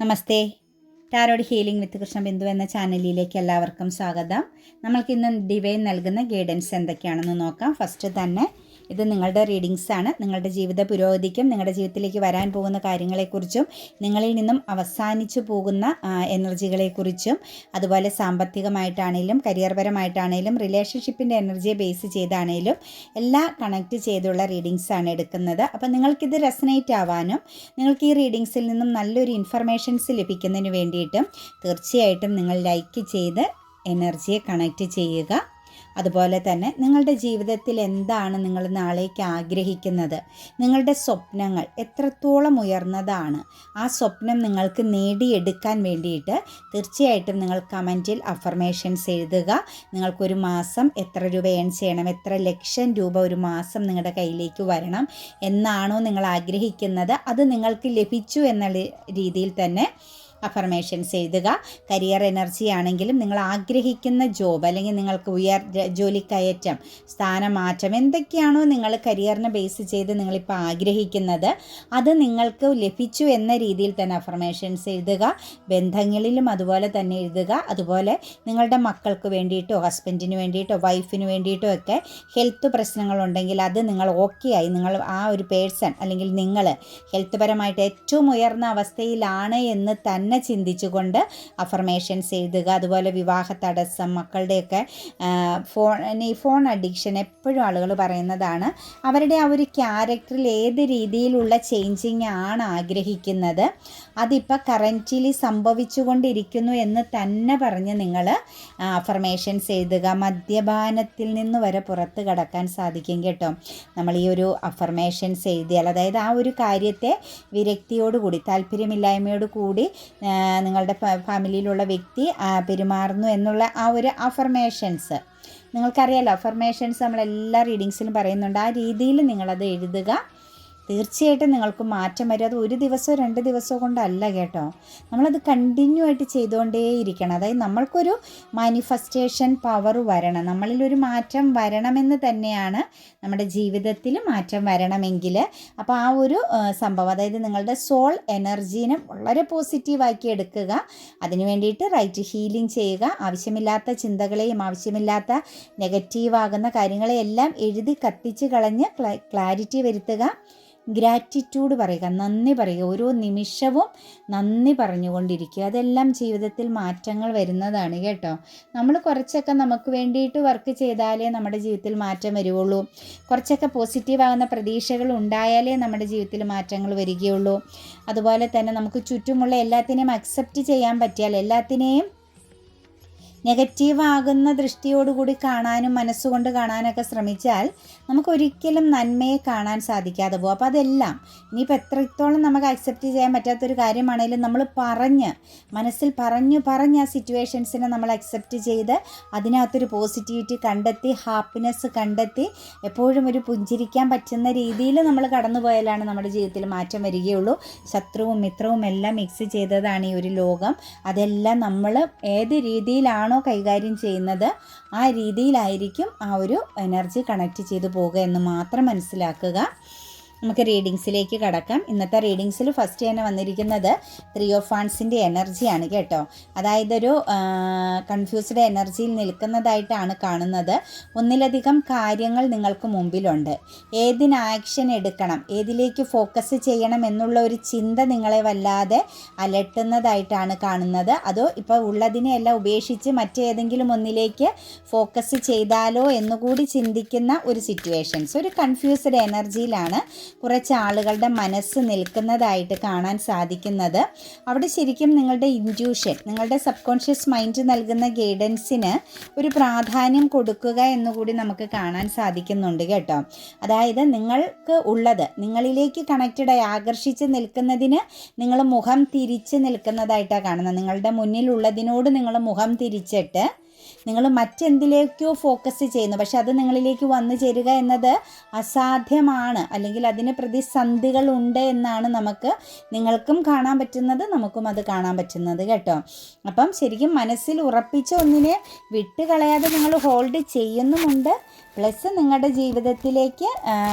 Namaste. Tarot healing with Krishna Bindu എന്ന ചാനലിലേക്ക് എല്ലാവർക്കും സ്വാഗതം. നമ്മൾക്ക് ഇന്ന് ഡിവൈൻ നൽകുന്ന ഗൈഡൻസ് എന്തൊക്കെയാണെന്ന് നോക്കാം. ഫസ്റ്റ് തന്നെ ഇത് നിങ്ങളുടെ റീഡിങ്സ് ആണ്. നിങ്ങളുടെ ജീവിത പുരോഗതിക്കും നിങ്ങളുടെ ജീവിതത്തിലേക്ക് വരാൻ പോകുന്ന കാര്യങ്ങളെക്കുറിച്ചും നിങ്ങളിൽ നിന്നും അവസാനിച്ചു പോകുന്ന എനർജികളെക്കുറിച്ചും അതുപോലെ സാമ്പത്തികമായിട്ടാണെങ്കിലും കരിയർപരമായിട്ടാണെങ്കിലും റിലേഷൻഷിപ്പിന്റെ എനർജിയെ ബേസ് ചെയ്താണെങ്കിലും എല്ലാം കണക്റ്റ് ചെയ്തുള്ള റീഡിങ്സ് ആണ് എടുക്കുന്നത്. അപ്പം നിങ്ങൾക്കിത് റെസനേറ്റ് ആവാനും നിങ്ങൾക്ക് ഈ റീഡിങ്സിൽ നിന്നും നല്ലൊരു ഇൻഫർമേഷൻസ് ലഭിക്കുന്നതിന് വേണ്ടിയിട്ടും തീർച്ചയായിട്ടും നിങ്ങൾ ലൈക്ക് ചെയ്ത് എനർജിയെ കണക്റ്റ് ചെയ്യുക. അതുപോലെ തന്നെ നിങ്ങളുടെ ജീവിതത്തിൽ എന്താണ് നിങ്ങൾ നാളേക്ക് ആഗ്രഹിക്കുന്നത്? നിങ്ങളുടെ സ്വപ്നങ്ങൾ എത്രത്തോളം ഉയർന്നതാണ്? ആ സ്വപ്നം നിങ്ങൾക്ക് നേടിയെടുക്കാൻ വേണ്ടിയിട്ട് തീർച്ചയായിട്ടും നിങ്ങൾ കമന്റിൽ അഫർമേഷൻസ് എഴുതുക. നിങ്ങൾക്കൊരു മാസം എത്ര രൂപ ഏൺ ചെയ്യണം? എത്ര ലക്ഷം രൂപ ഒരു മാസം നിങ്ങളുടെ കയ്യിലേക്ക് വരണം? എന്നാണോ നിങ്ങൾ ആഗ്രഹിക്കുന്നത്? അത് നിങ്ങൾക്ക് ലഭിച്ചു എന്നുള്ള രീതിയിൽ തന്നെ അഫർമേഷൻസ് എഴുതുക കരിയർ എനർജി ആണെങ്കിലും നിങ്ങൾ ആഗ്രഹിക്കുന്ന ജോബ് അല്ലെങ്കിൽ നിങ്ങൾക്ക് ഉയർ ജോലിക്കയറ്റം സ്ഥാനമാറ്റം എന്തൊക്കെയാണോ നിങ്ങൾ കരിയറിനെ ബേസ് ചെയ്ത് നിങ്ങളിപ്പോൾ ആഗ്രഹിക്കുന്നത്. അത് നിങ്ങൾക്ക് ലഭിച്ചു എന്ന രീതിയിൽ തന്നെ അഫർമേഷൻസ് എഴുതുക. ബന്ധങ്ങളിലും അതുപോലെ തന്നെ എഴുതുക. അതുപോലെ നിങ്ങളുടെ മക്കൾക്ക് വേണ്ടിയിട്ടോ ഹസ്ബൻഡിന് വേണ്ടിയിട്ടോ വൈഫിന് വേണ്ടിയിട്ടോ ഒക്കെ ഹെൽത്ത് പ്രശ്നങ്ങളുണ്ടെങ്കിൽ അത് നിങ്ങൾ ഓക്കെ ആയി നിങ്ങൾ ആ ഒരു പേഴ്സൺ അല്ലെങ്കിൽ നിങ്ങൾ ഹെൽത്ത് പരമായിട്ട് ഏറ്റവും ഉയർന്ന അവസ്ഥയിലാണ് എന്ന് തന്നെ ചിന്തിച്ചുകൊണ്ട് അഫർമേഷൻസ് എഴുതുക. അതുപോലെ വിവാഹ തടസ്സം മക്കളുടെയൊക്കെ ഫോൺ ഈ ഫോൺ അഡിക്ഷൻ എപ്പോഴും ആളുകൾ പറയുന്നതാണ്. അവരുടെ ആ ഒരു ക്യാരക്ടറിൽ ഏത് രീതിയിലുള്ള ചേഞ്ചിങ് ആണ് ആഗ്രഹിക്കുന്നത്. അതിപ്പോൾ കറന്റിലി സംഭവിച്ചുകൊണ്ടിരിക്കുന്നു എന്ന് തന്നെ പറഞ്ഞ് നിങ്ങൾ അഫർമേഷൻസ് എഴുതുക. മദ്യപാനത്തിൽ നിന്ന് വരെ പുറത്ത് കടക്കാൻ സാധിക്കും കേട്ടോ. നമ്മൾ ഈ ഒരു അഫർമേഷൻസ് എഴുതിയാൽ അതായത് ആ ഒരു കാര്യത്തെ വിരക്തിയോടുകൂടി താല്പര്യമില്ലായ്മയോട് കൂടി നിങ്ങളുടെ ഫാമിലിയിലുള്ള വ്യക്തി പെരുമാറുന്നു എന്നുള്ള ആ ഒരു അഫർമേഷൻസ് നിങ്ങൾക്കറിയാലോ അഫർമേഷൻസ് നമ്മൾ എല്ലാ റീഡിങ്സിലും പറയുന്നുണ്ട്. ആ രീതിയിൽ നിങ്ങളത് എഴുതുക. തീർച്ചയായിട്ടും നിങ്ങൾക്ക് മാറ്റം വരും. അത് ഒരു ദിവസമോ രണ്ട് ദിവസമോ കൊണ്ടല്ല കേട്ടോ. നമ്മളത് കണ്ടിന്യൂ ആയിട്ട് ചെയ്തുകൊണ്ടേയിരിക്കണം അതായത് നമ്മൾക്കൊരു മാനിഫെസ്റ്റേഷൻ പവർ വരണം. നമ്മളിലൊരു മാറ്റം വരണമെന്ന് തന്നെയാണ് നമ്മുടെ ജീവിതത്തിൽ മാറ്റം വരണമെങ്കിൽ. അപ്പോൾ ആ ഒരു സംഭവം അതായത് നിങ്ങളുടെ സോൾ എനർജീനെ വളരെ പോസിറ്റീവാക്കി എടുക്കുക. അതിന് വേണ്ടിയിട്ട് റൈറ്റ് ഹീലിംഗ് ചെയ്യുക. ആവശ്യമില്ലാത്ത ചിന്തകളെയും ആവശ്യമില്ലാത്ത നെഗറ്റീവാകുന്ന കാര്യങ്ങളെയെല്ലാം എഴുതി കത്തിച്ച് കളഞ്ഞ് ക്ലാരിറ്റി വരുത്തുക. ഗ്രാറ്റിറ്റ്യൂഡ് പറയുക നന്ദി പറയുക ഓരോ നിമിഷവും നന്ദി പറഞ്ഞുകൊണ്ടിരിക്കുക. അതെല്ലാം ജീവിതത്തിൽ മാറ്റങ്ങൾ വരുന്നതാണ് കേട്ടോ. നമ്മൾ കുറച്ചൊക്കെ നമുക്ക് വേണ്ടിയിട്ട് വർക്ക് ചെയ്താലേ നമ്മുടെ ജീവിതത്തിൽ മാറ്റം വരുവുള്ളൂ. കുറച്ചൊക്കെ പോസിറ്റീവാകുന്ന പ്രതീക്ഷകൾ ഉണ്ടായാലേ നമ്മുടെ ജീവിതത്തിൽ മാറ്റങ്ങൾ വരികയുള്ളൂ. അതുപോലെ തന്നെ നമുക്ക് ചുറ്റുമുള്ള എല്ലാത്തിനെയും അക്സെപ്റ്റ് ചെയ്യാൻ പറ്റിയാൽ എല്ലാത്തിനെയും നെഗറ്റീവ് ആകുന്ന ദൃഷ്ടിയോടുകൂടി കാണാനും മനസ്സുകൊണ്ട് കാണാനൊക്കെ ശ്രമിച്ചാൽ നമുക്കൊരിക്കലും നന്മയെ കാണാൻ സാധിക്കാതെ പോകും. അപ്പോൾ അതെല്ലാം ഇനിയിപ്പോൾ എത്രത്തോളം നമുക്ക് അക്സെപ്റ്റ് ചെയ്യാൻ പറ്റാത്തൊരു കാര്യമാണെങ്കിലും നമ്മൾ പറഞ്ഞ് മനസ്സിൽ പറഞ്ഞു പറഞ്ഞ് ആ സിറ്റുവേഷൻസിനെ നമ്മൾ അക്സെപ്റ്റ് ചെയ്ത് അതിനകത്തൊരു പോസിറ്റിവിറ്റി കണ്ടെത്തി ഹാപ്പിനെസ് കണ്ടെത്തി എപ്പോഴും ഒരു പുഞ്ചിരിക്കാൻ പറ്റുന്ന രീതിയിൽ നമ്മൾ കടന്നു പോയാലാണ് നമ്മുടെ ജീവിതത്തിൽ മാറ്റം വരികയുള്ളൂ. ശത്രുവും മിത്രവും എല്ലാം മിക്സ് ചെയ്തതാണ് ഈ ഒരു ലോകം. അതെല്ലാം നമ്മൾ ഏത് രീതിയിലാണോ കൈകാര്യം ചെയ്യുന്നത്? ആ രീതിയിലായിരിക്കും ആ ഒരു എനർജി കണക്റ്റ് ചെയ്തു പോവുക എന്ന് മാത്രം മനസ്സിലാക്കുക. നമുക്ക് റീഡിങ്സിലേക്ക് കടക്കാം. ഇന്നത്തെ റീഡിങ്സിൽ ഫസ്റ്റ് തന്നെ വന്നിരിക്കുന്നത് ത്രീ ഓഫ് ഫാൻസിന്റെ എനർജിയാണ് കേട്ടോ. അതായത് ഒരു കൺഫ്യൂസ്ഡ് എനർജിയിൽ നിൽക്കുന്നതായിട്ടാണ് കാണുന്നത്. ഒന്നിലധികം കാര്യങ്ങൾ നിങ്ങൾക്ക് മുമ്പിലുണ്ട്. ഏതിന് ആക്ഷൻ എടുക്കണം ഏതിലേക്ക് ഫോക്കസ് ചെയ്യണം എന്നുള്ള ഒരു ചിന്ത നിങ്ങളെ വല്ലാതെ അലട്ടുന്നതായിട്ടാണ് കാണുന്നത്. അതോ ഇപ്പോൾ ഉള്ളതിനെയെല്ലാം ഉപേക്ഷിച്ച് മറ്റേതെങ്കിലും ഒന്നിലേക്ക് ഫോക്കസ് ചെയ്താലോ എന്നുകൂടി ചിന്തിക്കുന്ന ഒരു സിറ്റുവേഷൻസ് ഒരു കൺഫ്യൂസ്ഡ് എനർജിയിലാണ് കുറച്ച് ആളുകളുടെ മനസ്സ് നിൽക്കുന്നതായിട്ട് കാണാൻ സാധിക്കുന്നത്. അവിടെ ശരിക്കും നിങ്ങളുടെ ഇന്റ്യൂഷൻ നിങ്ങളുടെ സബ് കോൺഷ്യസ് മൈൻഡ് നൽകുന്ന ഗൈഡൻസിന് ഒരു പ്രാധാന്യം കൊടുക്കുക എന്നുകൂടി നമുക്ക് കാണാൻ സാധിക്കുന്നുണ്ട് കേട്ടോ. അതായത് നിങ്ങൾക്ക് ഉള്ളത് നിങ്ങളിലേക്ക് കണക്റ്റഡായി ആകർഷിച്ച് നിൽക്കുന്നതിന് നിങ്ങൾ മുഖം തിരിച്ച് നിൽക്കുന്നതായിട്ടാണ് കാണുന്നത്. നിങ്ങളുടെ മുന്നിലുള്ളതിനോട് നിങ്ങൾ മുഖം തിരിച്ചിട്ട് നിങ്ങൾ മറ്റെന്തിലേക്കോ ഫോക്കസ് ചെയ്യുന്നു. പക്ഷെ അത് നിങ്ങളിലേക്ക് വന്നു ചേരുക എന്നത് അസാധ്യമാണ്. അല്ലെങ്കിൽ അതിന് പ്രതിസന്ധികളുണ്ട് എന്നാണ് നമുക്ക് നിങ്ങൾക്കും കാണാൻ പറ്റുന്നത് നമുക്കും അത് കാണാൻ പറ്റുന്നത് കേട്ടോ. അപ്പം ശരിക്കും മനസ്സിൽ ഉറപ്പിച്ച ഒന്നിനെ വിട്ടുകളയാതെ നിങ്ങൾ ഹോൾഡ് ചെയ്യുന്നുമുണ്ട്. പ്ലസ് നിങ്ങളുടെ ജീവിതത്തിലേക്ക്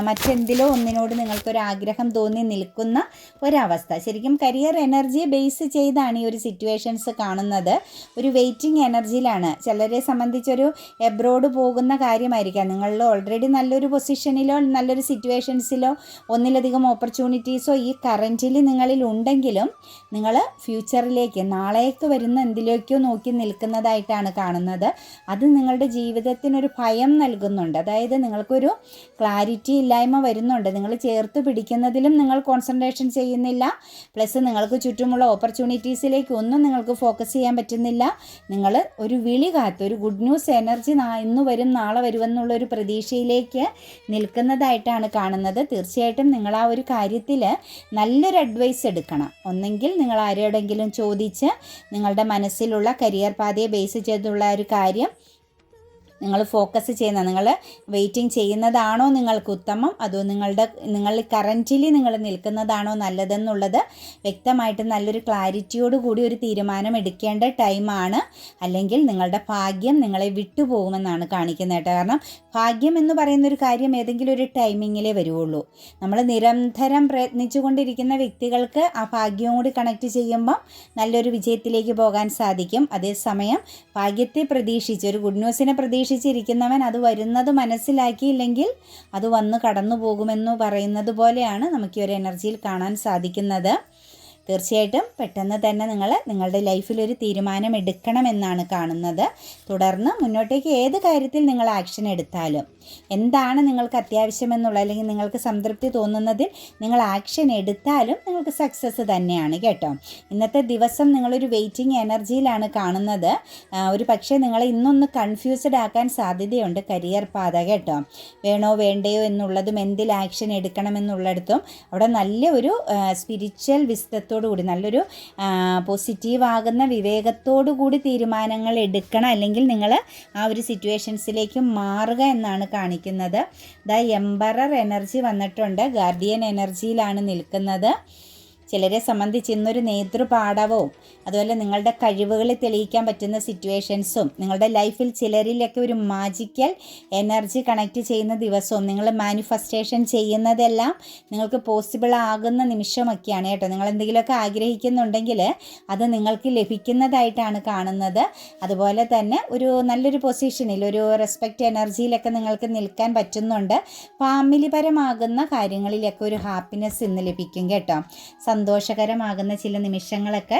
മറ്റെന്തിലോ ഒന്നിനോട് നിങ്ങൾക്കൊരാഗ്രഹം തോന്നി നിൽക്കുന്ന ഒരവസ്ഥ. ശരിക്കും കരിയർ എനർജിയെ ബേസ് ചെയ്താണ് ഈ ഒരു സിറ്റുവേഷൻസ് കാണുന്നത്. ഒരു വെയിറ്റിംഗ് എനർജിയിലാണ് ചിലരെ സംബന്ധിച്ചൊരു എബ്രോഡ് പോകുന്ന കാര്യമായിരിക്കാം. നിങ്ങൾ ഓൾറെഡി നല്ലൊരു പൊസിഷനിലോ നല്ലൊരു സിറ്റുവേഷൻസിലോ ഒന്നിലധികം ഓപ്പർച്യൂണിറ്റീസോ ഈ കറന്റിൽ നിങ്ങളിൽ ഉണ്ടെങ്കിലും നിങ്ങൾ ഫ്യൂച്ചറിലേക്ക് നാളേക്ക് വരുന്ന എന്തിലേക്കോ നോക്കി നിൽക്കുന്നതായിട്ടാണ് കാണുന്നത്. അത് നിങ്ങളുടെ ജീവിതത്തിനൊരു ഭയം നൽകുന്നുണ്ട്. അതായത് നിങ്ങൾക്കൊരു ക്ലാരിറ്റി ഇല്ലായ്മ വരുന്നുണ്ട്. നിങ്ങൾ ചേർത്ത് പിടിക്കുന്നതിലും നിങ്ങൾ കോൺസെൻട്രേഷൻ ചെയ്യുന്നില്ല. പ്ലസ് നിങ്ങൾക്ക് ചുറ്റുമുള്ള ഓപ്പർച്യൂണിറ്റീസിലേക്ക് ഒന്നും നിങ്ങൾക്ക് ഫോക്കസ് ചെയ്യാൻ പറ്റുന്നില്ല. നിങ്ങൾ ഒരു വിളി കാത്ത് ഒരു ഗുഡ് ന്യൂസ് എനർജി ഇന്ന് വരും നാളെ വരുമെന്നുള്ള ഒരു പ്രതീക്ഷയിലേക്ക് നിൽക്കുന്നതായിട്ടാണ് കാണുന്നത്. തീർച്ചയായിട്ടും നിങ്ങൾ ആ ഒരു കാര്യത്തിൽ നല്ലൊരു അഡ്വൈസ് എടുക്കണം. ഒന്നെങ്കിൽ നിങ്ങൾ ആരോടെങ്കിലും ചോദിച്ച് നിങ്ങളുടെ മനസ്സിലുള്ള കരിയർ പാതയെ ബേസ് ചെയ്തുള്ള ഒരു കാര്യം നിങ്ങൾ ഫോക്കസ് ചെയ്യുന്ന നിങ്ങൾ വെയിറ്റിംഗ് ചെയ്യുന്നതാണോ നിങ്ങൾക്ക് ഉത്തമം? അതോ നിങ്ങളുടെ നിങ്ങൾ കറന്റിലി നിങ്ങൾ നിൽക്കുന്നതാണോ നല്ലതെന്നുള്ളത് വ്യക്തമായിട്ട് നല്ലൊരു ക്ലാരിറ്റിയോട് കൂടി ഒരു തീരുമാനം എടുക്കേണ്ട ടൈമാണ് അല്ലെങ്കിൽ നിങ്ങളുടെ ഭാഗ്യം നിങ്ങളെ വിട്ടുപോകുമെന്നാണ് കാണിക്കുന്നത് കേട്ടോ. കാരണം ഭാഗ്യം എന്ന് പറയുന്ന ഒരു കാര്യം ഏതെങ്കിലും ഒരു ടൈമിങ്ങിലേ വരുള്ളൂ നമ്മൾ നിരന്തരം പ്രയത്നിച്ചുകൊണ്ടിരിക്കുന്ന വ്യക്തികൾക്ക് ആ ഭാഗ്യവും കൂടി കണക്ട് ചെയ്യുമ്പം നല്ലൊരു വിജയത്തിലേക്ക് പോകാൻ സാധിക്കും. അതേസമയം ഭാഗ്യത്തെ പ്രതീക്ഷിച്ച് ഒരു ഗുഡ് ന്യൂസിനെ പ്രതീക്ഷിച്ച് പ്രതീക്ഷിച്ചിരിക്കുന്നവൻ അത് വരുന്നത് മനസ്സിലാക്കിയില്ലെങ്കിൽ അത് വന്ന് കടന്നു പോകുമെന്ന് പറയുന്നത് പോലെയാണ് നമുക്ക് ഈ ഒരു എനർജിയിൽ കാണാൻ സാധിക്കുന്നത്. തീർച്ചയായിട്ടും പെട്ടെന്ന് തന്നെ നിങ്ങൾ നിങ്ങളുടെ ലൈഫിൽ ഒരു തീരുമാനം എടുക്കണമെന്നാണ് കാണുന്നത്. തുടർന്ന് മുന്നോട്ടേക്ക് ഏത് കാര്യത്തിൽ നിങ്ങൾ ആക്ഷൻ എടുത്താലും. എന്താണ് നിങ്ങൾക്ക് അത്യാവശ്യമെന്നുള്ള അല്ലെങ്കിൽ നിങ്ങൾക്ക് സംതൃപ്തി തോന്നുന്നതിൽ നിങ്ങൾ ആക്ഷൻ എടുത്താലും നിങ്ങൾക്ക് സക്സസ് തന്നെയാണ് കേട്ടോ. ഇന്നത്തെ ദിവസം നിങ്ങളൊരു വെയിറ്റിംഗ് എനർജിയിലാണ് കാണുന്നത്. ഒരു പക്ഷേ നിങ്ങളെ ഇന്നൊന്ന് കൺഫ്യൂസ്ഡ് ആക്കാൻ സാധ്യതയുണ്ട് കരിയർ പാത കേട്ടോ. വേണോ വേണ്ടയോ എന്നുള്ളതും എന്തിൽ ആക്ഷൻ എടുക്കണമെന്നുള്ളിടത്തും അവിടെ നല്ല ഒരു സ്പിരിച്വൽ വിസ്തത്തോടു കൂടി നല്ലൊരു പോസിറ്റീവ് ആകുന്ന വിവേകത്തോടു കൂടി തീരുമാനങ്ങൾ എടുക്കണം അല്ലെങ്കിൽ നിങ്ങൾ ആ ഒരു സിറ്റുവേഷൻസിലേക്ക് മാറുക എന്നാണ് കാണിക്കുന്നത്. ദ എംബറർ എനർജി വന്നിട്ടുണ്ട്. ഗാർഡിയൻ എനർജിയിലാണ് നിൽക്കുന്നത്. ചിലരെ സംബന്ധിച്ച് ഇന്നൊരു നേതൃപാഠവും അതുപോലെ നിങ്ങളുടെ കഴിവുകൾ തെളിയിക്കാൻ പറ്റുന്ന സിറ്റുവേഷൻസും നിങ്ങളുടെ ലൈഫിൽ ചിലരിലൊക്കെ ഒരു മാജിക്കൽ എനർജി കണക്ട് ചെയ്യുന്ന ദിവസവും നിങ്ങൾ മാനിഫെസ്റ്റേഷൻ ചെയ്യുന്നതെല്ലാം നിങ്ങൾക്ക് പോസിബിൾ ആകുന്ന നിമിഷമൊക്കെയാണ് കേട്ടോ. നിങ്ങൾ എന്തെങ്കിലുമൊക്കെ ആഗ്രഹിക്കുന്നുണ്ടെങ്കിൽ അത് നിങ്ങൾക്ക് ലഭിക്കുന്നതായിട്ടാണ് കാണുന്നത്. അതുപോലെ തന്നെ ഒരു നല്ലൊരു പൊസിഷനിൽ ഒരു റെസ്പെക്റ്റ് എനർജിയിലൊക്കെ നിങ്ങൾക്ക് നിൽക്കാൻ പറ്റുന്നുണ്ട്. ഫാമിലിപരമാകുന്ന കാര്യങ്ങളിലൊക്കെ ഒരു ഹാപ്പിനെസ് ഇന്ന് ലഭിക്കും കേട്ടോ. സന്തോഷകരമാകുന്ന ചില നിമിഷങ്ങളൊക്കെ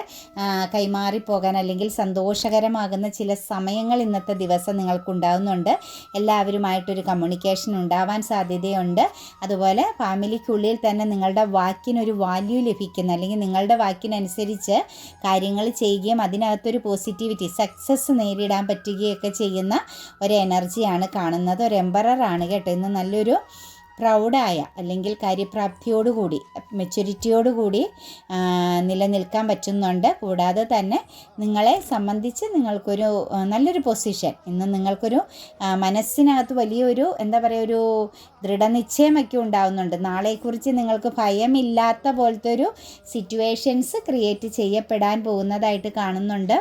കൈമാറിപ്പോകാൻ അല്ലെങ്കിൽ സന്തോഷകരമാകുന്ന ചില സമയങ്ങൾ ഇന്നത്തെ ദിവസം നിങ്ങൾക്കുണ്ടാകുന്നുണ്ട് എല്ലാവരുമായിട്ടൊരു കമ്മ്യൂണിക്കേഷൻ ഉണ്ടാവാൻ സാധ്യതയുണ്ട്. അതുപോലെ ഫാമിലിക്കുള്ളിൽ തന്നെ നിങ്ങളുടെ വാക്കിനൊരു വാല്യൂ ലഭിക്കുന്ന. അല്ലെങ്കിൽ നിങ്ങളുടെ വാക്കിനനുസരിച്ച് കാര്യങ്ങൾ ചെയ്യുകയും അതിനകത്തൊരു പോസിറ്റിവിറ്റി സക്സസ് നേരിടാൻ പറ്റുകയൊക്കെ ചെയ്യുന്ന ഒരു എനർജിയാണ് കാണുന്നത്. ഒരു എംബറാണ് കേട്ടോ. ഇന്ന് നല്ലൊരു പ്രൗഡായ അല്ലെങ്കിൽ കാര്യപ്രാപ്തിയോടുകൂടി മെച്യൂരിറ്റിയോടുകൂടി നിലനിൽക്കാൻ പറ്റുന്നുണ്ട്. കൂടാതെ തന്നെ നിങ്ങളെ സംബന്ധിച്ച് നിങ്ങൾക്കൊരു നല്ലൊരു പൊസിഷൻ. ഇന്ന് നിങ്ങൾക്കൊരു മനസ്സിനകത്ത് വലിയൊരു എന്താ പറയുക ഒരു ദൃഢനിശ്ചയമൊക്കെ ഉണ്ടാവുന്നുണ്ട്. നാളെക്കുറിച്ച് നിങ്ങൾക്ക് ഭയമില്ലാത്ത പോലത്തെ ഒരു സിറ്റുവേഷൻസ് ക്രിയേറ്റ് ചെയ്യപ്പെടാൻ പോകുന്നതായിട്ട് കാണുന്നുണ്ട്.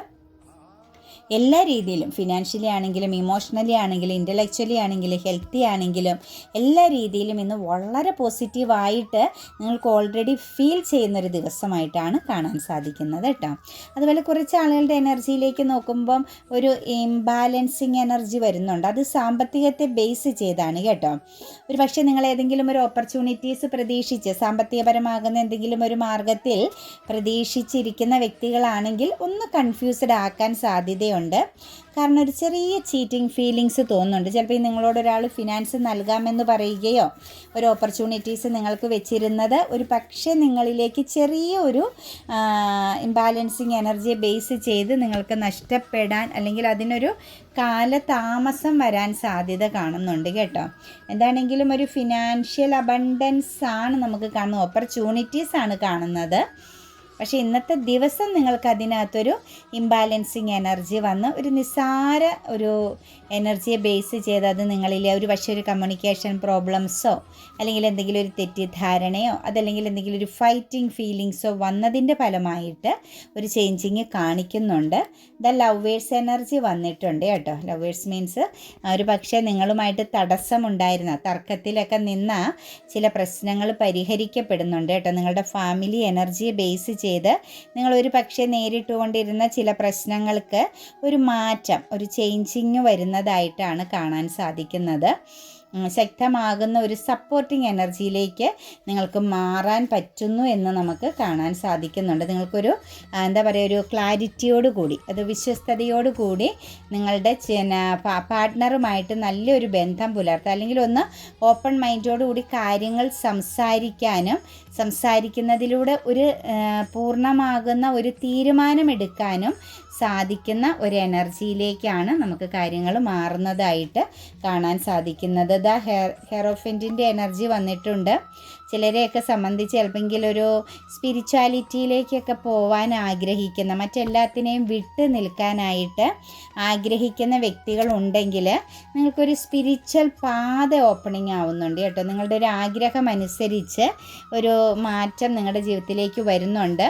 എല്ലാ രീതിയിലും ഫിനാൻഷ്യലി ആണെങ്കിലും ഇമോഷണലി ആണെങ്കിലും ഇന്റലക്ച്വലി ആണെങ്കിലും ഹെൽത്തി ആണെങ്കിലും എല്ലാ രീതിയിലും ഇന്ന് വളരെ പോസിറ്റീവായിട്ട് നിങ്ങൾക്ക് ഓൾറെഡി ഫീൽ ചെയ്യുന്നൊരു ദിവസമായിട്ടാണ് കാണാൻ സാധിക്കുന്നത് കേട്ടോ. അതുപോലെ കുറച്ച് ആളുകളുടെ എനർജിയിലേക്ക് നോക്കുമ്പം ഒരു ഇംബാലൻസിങ് എനർജി വരുന്നുണ്ട്. അത് സാമ്പത്തികത്തെ ബേസ് ചെയ്താണ് കേട്ടോ. ഒരു പക്ഷേ നിങ്ങൾ ഏതെങ്കിലും ഒരു ഓപ്പർച്യൂണിറ്റീസ് പ്രതീക്ഷിച്ച് സാമ്പത്തികപരമാകുന്ന എന്തെങ്കിലും ഒരു മാർഗത്തിൽ പ്രതീക്ഷിച്ചിരിക്കുന്ന വ്യക്തികളാണെങ്കിൽ ഒന്ന് കൺഫ്യൂസ്ഡ് ആക്കാൻ സാധ്യതയുണ്ട്. ഉണ്ട്. കാരണം ഒരു ചെറിയ ചീറ്റിംഗ് ഫീലിങ്സ് തോന്നുന്നുണ്ട്. ചിലപ്പോൾ നിങ്ങളോട് ഒരാൾ ഫിനാൻസ് നൽകാമെന്ന് പറയുകയോ ഒരു ഓപ്പർച്യൂണിറ്റീസ് നിങ്ങൾക്ക് വെച്ചിരുന്നത് ഒരു പക്ഷേ നിങ്ങളിലേക്ക് ചെറിയ ഒരു ഇംബാലൻസിങ് എനർജിയെ ബേസ് ചെയ്ത് നിങ്ങൾക്ക് നഷ്ടപ്പെടാൻ അല്ലെങ്കിൽ അതിനൊരു കാലതാമസം വരാൻ സാധ്യത കാണുന്നുണ്ട് കേട്ടോ. എന്താണെങ്കിലും ഒരു ഫിനാൻഷ്യൽ അബണ്ടൻസ് ആണ് നമുക്ക് കാണുന്നത്. ഓപ്പർച്യൂണിറ്റീസ് ആണ് കാണുന്നത്. പക്ഷേ ഇന്നത്തെ ദിവസം നിങ്ങൾക്ക് അതിനകത്തൊരു ഇംബാലൻസിങ് എനർജി വന്ന് ഒരു നിസ്സാര ഒരു എനർജിയെ ബേസ് ചെയ്ത് അത് നിങ്ങളിലെ ഒരു പക്ഷേ ഒരു കമ്മ്യൂണിക്കേഷൻ പ്രോബ്ലംസോ അല്ലെങ്കിൽ എന്തെങ്കിലും ഒരു തെറ്റിദ്ധാരണയോ അതല്ലെങ്കിൽ എന്തെങ്കിലും ഒരു ഫൈറ്റിംഗ് ഫീലിങ്സോ വന്നതിന്റെ ഫലമായിട്ട് ഒരു ചേഞ്ചിങ് കാണിക്കുന്നുണ്ട്. ദ ലവേഴ്സ് എനർജി വന്നിട്ടുണ്ട് കേട്ടോ. ലവേഴ്സ് മീൻസ് ഒരു പക്ഷേ നിങ്ങളുമായിട്ട് തടസ്സമുണ്ടായിരുന്ന തർക്കത്തിലൊക്കെ നിന്ന ചില പ്രശ്നങ്ങൾ പരിഹരിക്കപ്പെടുന്നുണ്ട് കേട്ടോ. നിങ്ങളുടെ ഫാമിലി എനർജിയെ ബേസ് ചെയ്ത് നിങ്ങൾ ഒരു പക്ഷേ നേരിട്ടുകൊണ്ടിരുന്ന ചില പ്രശ്നങ്ങൾക്ക് ഒരു മാറ്റം ഒരു ചേഞ്ചിങ് വരുന്നതായിട്ടാണ് കാണാൻ സാധിക്കുന്നത്. ശക്തമാകുന്ന ഒരു സപ്പോർട്ടിങ് എനർജിയിലേക്ക് നിങ്ങൾക്ക് മാറാൻ പറ്റുന്നു എന്ന് നമുക്ക് കാണാൻ സാധിക്കുന്നുണ്ട്. നിങ്ങൾക്കൊരു എന്താ പറയുക ഒരു ക്ലാരിറ്റിയോട് കൂടി അത് വിശ്വസ്തയോട് കൂടി നിങ്ങളുടെ പാർട്ട്ണറുമായിട്ട് നല്ലൊരു ബന്ധം പുലർത്തുക. അല്ലെങ്കിൽ ഒന്ന് ഓപ്പൺ മൈൻഡോട് കൂടി കാര്യങ്ങൾ സംസാരിക്കാനും സംസാരിക്കുന്നതിലൂടെ ഒരു പൂർണമാകുന്ന ഒരു തീരുമാനമെടുക്കാനും സാധിക്കുന്ന ഒരു എനർജിയിലേക്കാണ് നമുക്ക് കാര്യങ്ങൾ മാറുന്നതായിട്ട് കാണാൻ സാധിക്കുന്നത്. ദ ഹെയർ ഹെറോഫെന്റിന്റെ എനർജി വന്നിട്ടുണ്ട്. ചിലരെയൊക്കെ സംബന്ധിച്ച് ചിലപ്പോൾ ഒരു സ്പിരിച്വാലിറ്റിയിലേക്കൊക്കെ പോവാൻ ആഗ്രഹിക്കുന്ന മറ്റെല്ലാത്തിനെയും വിട്ട് നിൽക്കാനായിട്ട് ആഗ്രഹിക്കുന്ന വ്യക്തികളുണ്ടെങ്കിൽ നിങ്ങൾക്കൊരു സ്പിരിച്വൽ പാത ഓപ്പണിംഗ് ആവുന്നുണ്ട് കേട്ടോ. നിങ്ങളുടെ ഒരു ആഗ്രഹം അനുസരിച്ച് ഒരു മാറ്റം നിങ്ങളുടെ ജീവിതത്തിലേക്ക് വരുന്നുണ്ട്.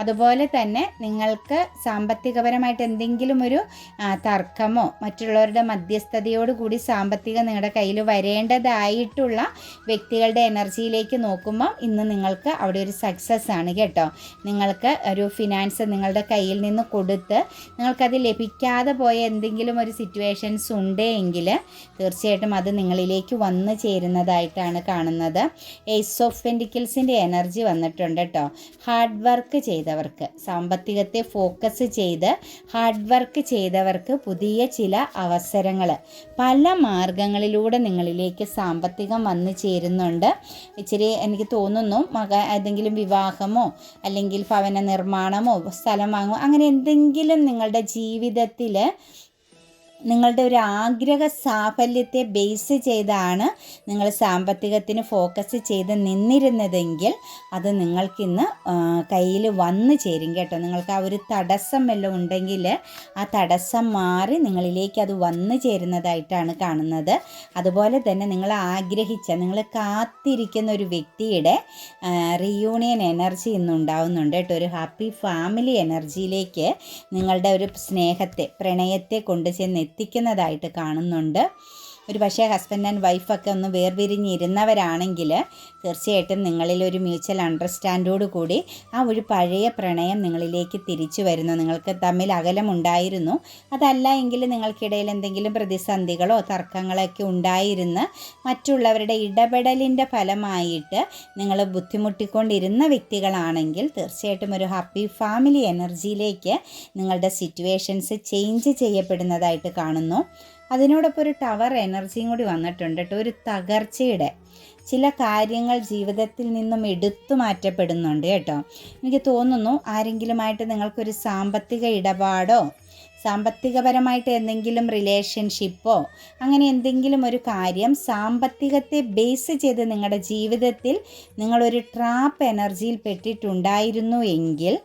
അതുപോലെ തന്നെ നിങ്ങൾക്ക് സാമ്പത്തികപരമായിട്ട് എന്തെങ്കിലും ഒരു തർക്കമോ മറ്റുള്ളവരുടെ മധ്യസ്ഥതയോടുകൂടി സാമ്പത്തികം നിങ്ങളുടെ കയ്യിൽ വരേണ്ടതായിട്ടുള്ള വ്യക്തികളുടെ എനർജിയിലേക്ക് നോക്കുമ്പോൾ ഇന്ന് നിങ്ങൾക്ക് അവിടെ ഒരു സക്സസ് ആണ് കേട്ടോ. നിങ്ങൾക്ക് ഒരു ഫിനാൻസ് നിങ്ങളുടെ കയ്യിൽ നിന്ന് കൊടുത്ത് നിങ്ങൾക്കത് ലഭിക്കാതെ പോയ എന്തെങ്കിലും ഒരു സിറ്റുവേഷൻസ് ഉണ്ടെങ്കിൽ തീർച്ചയായിട്ടും അത് നിങ്ങളിലേക്ക് വന്നു ചേരുന്നതായിട്ടാണ് കാണുന്നത്. എയ്സ് ഓഫ് പെൻഡിക്കിൾസിന്റെ എനർജി വന്നിട്ടുണ്ട് കേട്ടോ. ഹാർഡ് വർക്ക് ചെയ്തവർക്ക് സാമ്പത്തികത്തെ ഫോക്കസ് ചെയ്ത് ഹാർഡ് വർക്ക് ചെയ്തവർക്ക് പുതിയ ചില അവസരങ്ങൾ. പല മാർഗങ്ങളിലൂടെ നിങ്ങളിലേക്ക് സാമ്പത്തികം വന്നു ചേരുന്നുണ്ട്. ഇച്ചിരി എനിക്ക് തോന്നുന്നു മക ഏതെങ്കിലും വിവാഹമോ അല്ലെങ്കിൽ ഭവന നിർമ്മാണമോ സ്ഥലം വാങ്ങുമോ അങ്ങനെ എന്തെങ്കിലും നിങ്ങളുടെ ജീവിതത്തിൽ നിങ്ങളുടെ ഒരു ആഗ്രഹ സാഫല്യത്തെ ബേസ് ചെയ്താണ് നിങ്ങൾ സാമ്പത്തികത്തിന് ഫോക്കസ് ചെയ്ത് നിന്നിരുന്നതെങ്കിൽ അത് നിങ്ങൾക്കിന്ന് കയ്യിൽ വന്നു ചേരും കേട്ടോ. നിങ്ങൾക്ക് ആ ഒരു തടസ്സം വല്ലതും ഉണ്ടെങ്കിൽ ആ തടസ്സം മാറി നിങ്ങളിലേക്ക് അത് വന്നു ചേരുന്നതായിട്ടാണ് കാണുന്നത്. അതുപോലെ തന്നെ നിങ്ങൾ ആഗ്രഹിച്ച നിങ്ങൾ കാത്തിരിക്കുന്ന ഒരു വ്യക്തിയുടെ റിയൂണിയൻ എനർജി ഇന്നുണ്ടാവുന്നുണ്ട് കേട്ടോ. ഒരു ഹാപ്പി ഫാമിലി എനർജിയിലേക്ക് നിങ്ങളുടെ ഒരു സ്നേഹത്തെ പ്രണയത്തെ കൊണ്ട് ചെന്ന് എത്തിക്കുന്നതായിട്ട് കാണുന്നുണ്ട്. ഒരു പക്ഷേ ഹസ്ബൻഡ് ആൻഡ് വൈഫൊക്കെ ഒന്ന് വേർപിരിഞ്ഞിരുന്നവരാണെങ്കിൽ തീർച്ചയായിട്ടും നിങ്ങളിൽ ഒരു മ്യൂച്വൽ അണ്ടർസ്റ്റാൻഡോട് കൂടി ആ ഒരു പഴയ പ്രണയം നിങ്ങളിലേക്ക് തിരിച്ചു വരുന്നു. നിങ്ങൾക്ക് തമ്മിൽ അകലമുണ്ടായിരുന്നു അതല്ല എങ്കിൽ നിങ്ങൾക്കിടയിൽ എന്തെങ്കിലും പ്രതിസന്ധികളോ തർക്കങ്ങളൊക്കെ ഉണ്ടായിരുന്ന് മറ്റുള്ളവരുടെ ഇടപെടലിന്റെ ഫലമായിട്ട് നിങ്ങൾ ബുദ്ധിമുട്ടിക്കൊണ്ടിരുന്ന വ്യക്തികളാണെങ്കിൽ തീർച്ചയായിട്ടും ഒരു ഹാപ്പി ഫാമിലി എനർജിയിലേക്ക് നിങ്ങളുടെ സിറ്റുവേഷൻസ് ചേഞ്ച് ചെയ്യപ്പെടുന്നതായിട്ട് കാണുന്നു. അതിനോടൊപ്പം ഒരു ടവർ എനർജിയും കൂടി വന്നിട്ടുണ്ട് കേട്ടോ ഒരു തകർച്ചയുടെ ചില കാര്യങ്ങൾ ജീവിതത്തിൽ നിന്നും എടുത്തു മാറ്റപ്പെടുന്നുണ്ട് കേട്ടോ. എനിക്ക് തോന്നുന്നു ആരെങ്കിലുമായിട്ട് നിങ്ങൾക്കൊരു സാമ്പത്തിക ഇടപാടോ സാമ്പത്തികപരമായിട്ട് എന്തെങ്കിലും റിലേഷൻഷിപ്പോ അങ്ങനെ എന്തെങ്കിലും ഒരു കാര്യം സാമ്പത്തികത്തെ ബേസ് ചെയ്ത് നിങ്ങളുടെ ജീവിതത്തിൽ നിങ്ങളൊരു ട്രാപ്പ് എനർജിയിൽ പെട്ടിട്ടുണ്ടായിരുന്നു എങ്കിൽ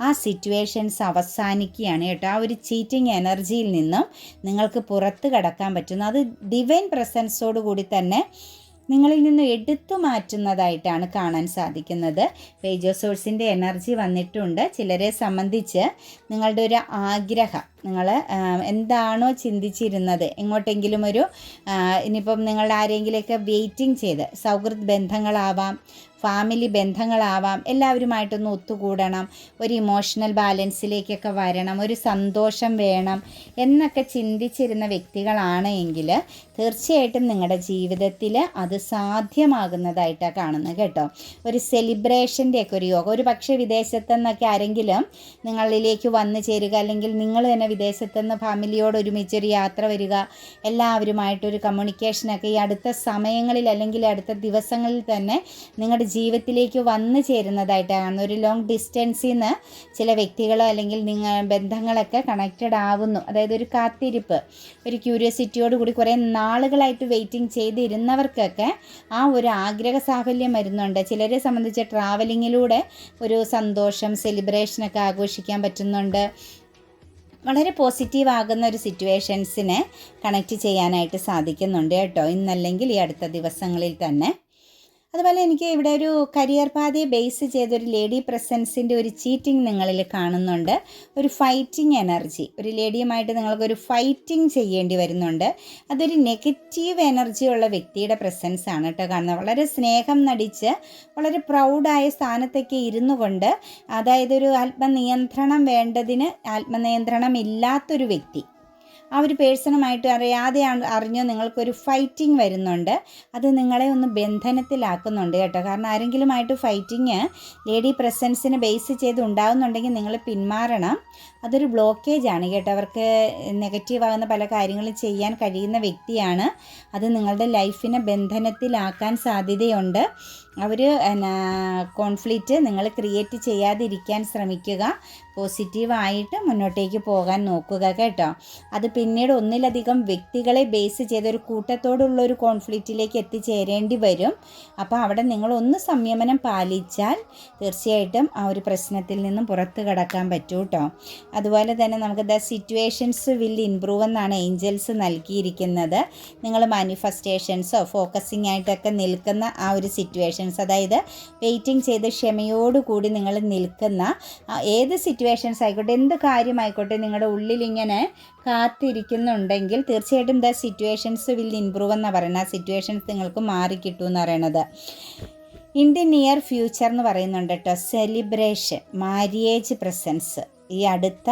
ആ സിറ്റുവേഷൻസ് അവസാനിക്കുകയാണ് കേട്ടോ. ആ ഒരു ചീറ്റിംഗ് എനർജിയിൽ നിന്നും നിങ്ങൾക്ക് പുറത്ത് കടക്കാൻ പറ്റുന്നു. അത് ഡിവൈൻ പ്രസൻസോട് കൂടി തന്നെ നിങ്ങളിൽ നിന്ന് എടുത്തു മാറ്റുന്നതായിട്ടാണ് കാണാൻ സാധിക്കുന്നത്. പേജോ സോഴ്സിന്റെ എനർജി വന്നിട്ടുണ്ട്. ചിലരെ സംബന്ധിച്ച് നിങ്ങളുടെ ഒരു ആഗ്രഹം നിങ്ങൾ എന്താണോ ചിന്തിച്ചിരുന്നത് എങ്ങോട്ടെങ്കിലും ഒരു ഇനിയിപ്പം നിങ്ങളുടെ ആരെങ്കിലുമൊക്കെ വെയിറ്റിംഗ് ചെയ്ത് സൗഹൃദ ബന്ധങ്ങളാവാം ഫാമിലി ബന്ധങ്ങളാവാം എല്ലാവരുമായിട്ടൊന്ന് ഒത്തുകൂടണം ഒരു ഇമോഷണൽ ബാലൻസിലേക്കൊക്കെ വരണം ഒരു സന്തോഷം വേണം എന്നൊക്കെ ചിന്തിച്ചിരുന്ന വ്യക്തികളാണ് എങ്കിൽ തീർച്ചയായിട്ടും നിങ്ങളുടെ ജീവിതത്തിൽ അത് സാധ്യമാകുന്നതായിട്ടാണ് കാണുന്നത് കേട്ടോ. ഒരു സെലിബ്രേഷന്റെ ഒക്കെ ഒരു യോഗം. ഒരു പക്ഷേ വിദേശത്തുനിന്നൊക്കെ ആരെങ്കിലും നിങ്ങളിലേക്ക് വന്നു ചേരുക അല്ലെങ്കിൽ നിങ്ങൾ തന്നെ വിദേശത്തുനിന്ന് ഫാമിലിയോട് ഒരുമിച്ചൊരു യാത്ര വരിക എല്ലാവരുമായിട്ടൊരു കമ്മ്യൂണിക്കേഷനൊക്കെ ഈ അടുത്ത സമയങ്ങളിൽ അല്ലെങ്കിൽ അടുത്ത ദിവസങ്ങളിൽ തന്നെ നിങ്ങളുടെ ജീവിതത്തിലേക്ക് വന്നു ചേരുന്നതായിട്ടാണ്. ഒരു ലോങ് ഡിസ്റ്റൻസിൽ നിന്ന് ചില വ്യക്തികളോ അല്ലെങ്കിൽ നിങ്ങൾ ബന്ധങ്ങളൊക്കെ കണക്റ്റഡ് ആവുന്നു. അതായത് ഒരു കാത്തിരിപ്പ് ഒരു ക്യൂരിയോസിറ്റിയോട് കൂടി കുറേ നാളുകളായിട്ട് വെയിറ്റിംഗ് ചെയ്തിരുന്നവർക്കൊക്കെ ആ ഒരു ആഗ്രഹ സാഫല്യം വരുന്നുണ്ട്. ചിലരെ സംബന്ധിച്ച് ട്രാവലിങ്ങിലൂടെ ഒരു സന്തോഷം സെലിബ്രേഷനൊക്കെ ആഘോഷിക്കാൻ പറ്റുന്നുണ്ട്. വളരെ പോസിറ്റീവ് ആകുന്ന ഒരു സിറ്റുവേഷൻസിനെ കണക്റ്റ് ചെയ്യാനായിട്ട് സാധിക്കുന്നുണ്ട് കേട്ടോ. ഇന്നല്ലെങ്കിൽ ഈ അടുത്ത ദിവസങ്ങളിൽ തന്നെ. അതുപോലെ എനിക്ക് ഇവിടെ ഒരു കരിയർ പാതയെ ബേസ് ചെയ്തൊരു ലേഡി പ്രസൻസിന്റെ ഒരു ചീറ്റിംഗ് നിങ്ങളിൽ കാണുന്നുണ്ട്. ഒരു ഫൈറ്റിംഗ് എനർജി ഒരു ലേഡിയുമായിട്ട് നിങ്ങൾക്കൊരു ഫൈറ്റിംഗ് ചെയ്യേണ്ടി വരുന്നുണ്ട്. അതൊരു നെഗറ്റീവ് എനർജി ഉള്ള വ്യക്തിയുടെ പ്രസൻസ് ആണ് കേട്ടോ കാണുന്നത്. വളരെ സ്നേഹം നടിച്ച് വളരെ പ്രൗഡായ സ്ഥാനത്തൊക്കെ ഇരുന്നു കൊണ്ട് അതായത് ഒരു ആത്മനിയന്ത്രണം വേണ്ടതിന് ആത്മനിയന്ത്രണം ഇല്ലാത്തൊരു വ്യക്തി. ആ ഒരു പേഴ്സണുമായിട്ട് അറിയാതെ അറിഞ്ഞോ നിങ്ങൾക്കൊരു ഫൈറ്റിംഗ് വരുന്നുണ്ട്. അത് നിങ്ങളെ ഒന്ന് ബന്ധനത്തിലാക്കുന്നുണ്ട് കേട്ടോ. കാരണം ആരെങ്കിലുമായിട്ട് ഫൈറ്റിങ് ലേഡി പ്രസൻസിനെ ബേസ് ചെയ്ത് ഉണ്ടാകുന്നുണ്ടെങ്കിൽ നിങ്ങൾ പിന്മാറണം. അതൊരു ബ്ലോക്കേജ് ആണ്. കേട്ടോ അവർക്ക് നെഗറ്റീവ് ആകുന്ന പല കാര്യങ്ങളും ചെയ്യാൻ കഴിയുന്ന വ്യക്തിയാണ്. അത് നിങ്ങളുടെ ലൈഫിനെ ബന്ധനത്തിലാക്കാൻ സാധ്യതയുണ്ട്. അവർ കോൺഫ്ലിക്റ്റ് നിങ്ങൾ ക്രിയേറ്റ് ചെയ്യാതിരിക്കാൻ ശ്രമിക്കുക. പോസിറ്റീവായിട്ട് മുന്നോട്ടേക്ക് പോകാൻ നോക്കുക കേട്ടോ. അത് പിന്നീട് ഒന്നിലധികം വ്യക്തികളെ ബേസ് ചെയ്ത ഒരു കൂട്ടത്തോടുള്ള ഒരു കോൺഫ്ലിക്റ്റിലേക്ക് എത്തിച്ചേരേണ്ടി വരും. അപ്പോൾ അവിടെ നിങ്ങൾ ഒന്ന് സംയമനം പാലിച്ചാൽ തീർച്ചയായിട്ടും ആ ഒരു പ്രശ്നത്തിൽ നിന്നും പുറത്ത് കടക്കാൻ പറ്റൂ കേട്ടോ. അതുപോലെ തന്നെ നമുക്ക് ദ സിറ്റുവേഷൻസ് വിൽ ഇമ്പ്രൂവ് എന്നാണ് ഏഞ്ചൽസ് നൽകിയിരിക്കുന്നത്. നിങ്ങൾ മാനിഫെസ്റ്റേഷൻസോ ഫോക്കസിങ് ആയിട്ടൊക്കെ നിൽക്കുന്ന ആ ഒരു സിറ്റുവേഷൻസ് അതായത് വെയിറ്റിംഗ് ചെയ്ത് ക്ഷമയോടുകൂടി നിങ്ങൾ നിൽക്കുന്ന ഏത് സിറ്റുവേഷൻസ് ആയിക്കോട്ടെ എന്ത് കാര്യമായിക്കോട്ടെ നിങ്ങളുടെ ഉള്ളിലിങ്ങനെ കാത്തിരിക്കുന്നുണ്ടെങ്കിൽ തീർച്ചയായിട്ടും ദ സിറ്റുവേഷൻസ് വിൽ ഇമ്പ്രൂവ് എന്നാണ് പറയുന്നത്. ആ സിറ്റുവേഷൻസ് നിങ്ങൾക്ക് മാറിക്കിട്ടും എന്ന് പറയണത് ഇൻ ദി നിയർ ഫ്യൂച്ചർ എന്ന് പറയുന്നുണ്ട് കേട്ടോ. സെലിബ്രേഷൻ മാരിയേജ് പ്രസൻസ് ഈ അടുത്ത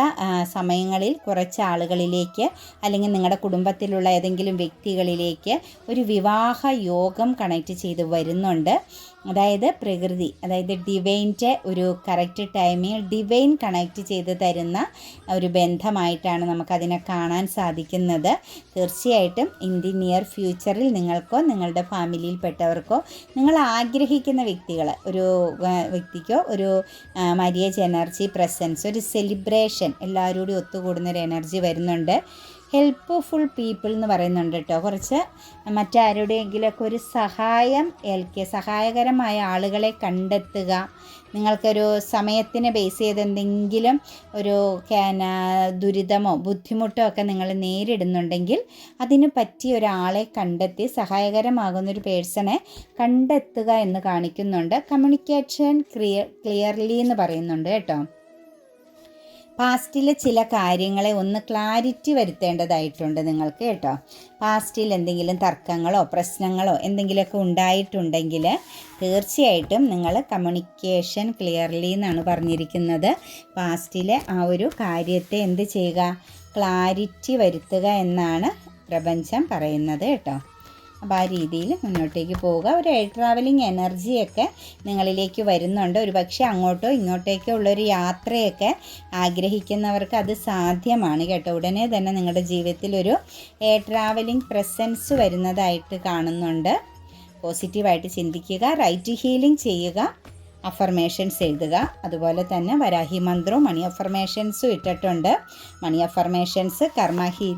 സമയങ്ങളിൽ കുറച്ച് ആളുകളിലേക്ക് അല്ലെങ്കിൽ നിങ്ങളുടെ കുടുംബത്തിലുള്ള ഏതെങ്കിലും വ്യക്തികളിലേക്ക് ഒരു വിവാഹ യോഗം കണക്ട് ചെയ്ത് വരുന്നുണ്ട്. അതായത് പ്രകൃതി അതായത് ഡിവൈന്റെ ഒരു കറക്റ്റ് ടൈമിൽ ഡിവൈൻ കണക്റ്റ് ചെയ്ത് തരുന്ന ഒരു ബന്ധമായിട്ടാണ് നമുക്കതിനെ കാണാൻ സാധിക്കുന്നത്. തീർച്ചയായിട്ടും ഇൻ ദി നിയർ ഫ്യൂച്ചറിൽ നിങ്ങൾക്കോ നിങ്ങളുടെ ഫാമിലിയിൽപ്പെട്ടവർക്കോ നിങ്ങൾ ആഗ്രഹിക്കുന്ന വ്യക്തികൾ ഒരു വ്യക്തിക്കോ ഒരു മരിയേജ് എനർജി പ്രസൻസ് ഒരു സെലിബ്രേഷൻ എല്ലാവരോടും കൂടി ഒത്തുകൂടുന്നൊരു എനർജി വരുന്നുണ്ട്. ഹെൽപ്പ്ഫുൾ പീപ്പിൾ എന്ന് പറയുന്നുണ്ട് കേട്ടോ കുറച്ച് മറ്റാരുടെയെങ്കിലൊക്കെ ഒരു സഹായം ഏൽക്കുക സഹായകരമായ ആളുകളെ കണ്ടെത്തുക. നിങ്ങൾക്കൊരു സമയത്തിനെ ബേസ് ചെയ്ത് എന്തെങ്കിലും ഒരു ദുരിതമോ ബുദ്ധിമുട്ടോ ഒക്കെ നിങ്ങൾ നേരിടുന്നുണ്ടെങ്കിൽ അതിന് പറ്റിയ ഒരാളെ കണ്ടെത്തി സഹായകരമാകുന്ന ഒരു പേഴ്സണെ കണ്ടെത്തുക എന്ന് കാണിക്കുന്നുണ്ട്. കമ്മ്യൂണിക്കേഷൻ ക്ലിയർ ക്ലിയർലി എന്ന് പറയുന്നുണ്ട് കേട്ടോ. പാസ്റ്റിലെ ചില കാര്യങ്ങളെ ഒന്ന് ക്ലാരിറ്റി വരുത്തേണ്ടതായിട്ടുണ്ട് നിങ്ങൾക്ക് കേട്ടോ. പാസ്റ്റിൽ എന്തെങ്കിലും തർക്കങ്ങളോ പ്രശ്നങ്ങളോ എന്തെങ്കിലുമൊക്കെ ഉണ്ടായിട്ടുണ്ടെങ്കിൽ തീർച്ചയായിട്ടും നിങ്ങൾ കമ്മ്യൂണിക്കേഷൻ ക്ലിയർലി എന്നാണ് പറഞ്ഞിരിക്കുന്നത്. പാസ്റ്റിലെ ആ ഒരു കാര്യത്തെ എന്ത് ചെയ്യുക? ക്ലാരിറ്റി വരുത്തുക എന്നാണ് പ്രപഞ്ചം പറയുന്നത് കേട്ടോ. അപ്പോൾ ആ രീതിയിൽ മുന്നോട്ടേക്ക് പോവുക. ഒരു എയർ ട്രാവലിംഗ് എനർജിയൊക്കെ നിങ്ങളിലേക്ക് വരുന്നുണ്ട്. ഒരു പക്ഷേ അങ്ങോട്ടോ ഇങ്ങോട്ടേക്കോ ഉള്ളൊരു യാത്രയൊക്കെ ആഗ്രഹിക്കുന്നവർക്ക് അത് സാധ്യമാണ് കേട്ടോ. ഉടനെ തന്നെ നിങ്ങളുടെ ജീവിതത്തിൽ ഒരു എയർ ട്രാവലിംഗ് പ്രസൻസ് വരുന്നതായിട്ട് കാണുന്നുണ്ട്. പോസിറ്റീവായിട്ട് ചിന്തിക്കുക റൈറ്റ് ഹീലിംഗ് ചെയ്യുക അഫർമേഷൻസ് എഴുതുക. അതുപോലെ തന്നെ വരാഹി മന്ത്രവും മണി അഫർമേഷൻസും ഇട്ടിട്ടുണ്ട്. മണി അഫർമേഷൻസ് കർമ്മ ഹീ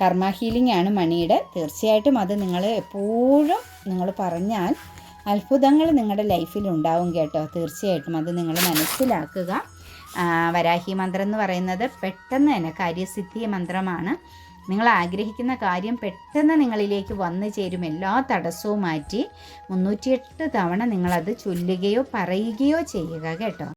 കർമ്മ ഹീലിംഗ് ആണ് മണിയുടെ. തീർച്ചയായിട്ടും അത് നിങ്ങൾ എപ്പോഴും നിങ്ങൾ പറഞ്ഞാൽ അത്ഭുതങ്ങൾ നിങ്ങളുടെ ലൈഫിൽ ഉണ്ടാവും കേട്ടോ. തീർച്ചയായിട്ടും അത് നിങ്ങൾ മനസ്സിലാക്കുക. വരാഹി മന്ത്രം എന്ന് പറയുന്നത് പെട്ടെന്ന് തന്നെ കാര്യസിദ്ധി മന്ത്രമാണ്. നിങ്ങൾ ആഗ്രഹിക്കുന്ന കാര്യം പെട്ടെന്ന് നിങ്ങളിലേക്ക് വന്നു ചേരും. എല്ലാ തടസ്സവും മാറ്റി മുന്നൂറ്റിയെട്ട് തവണ നിങ്ങളത് ചൊല്ലുകയോ പറയുകയോ ചെയ്യുക കേട്ടോ.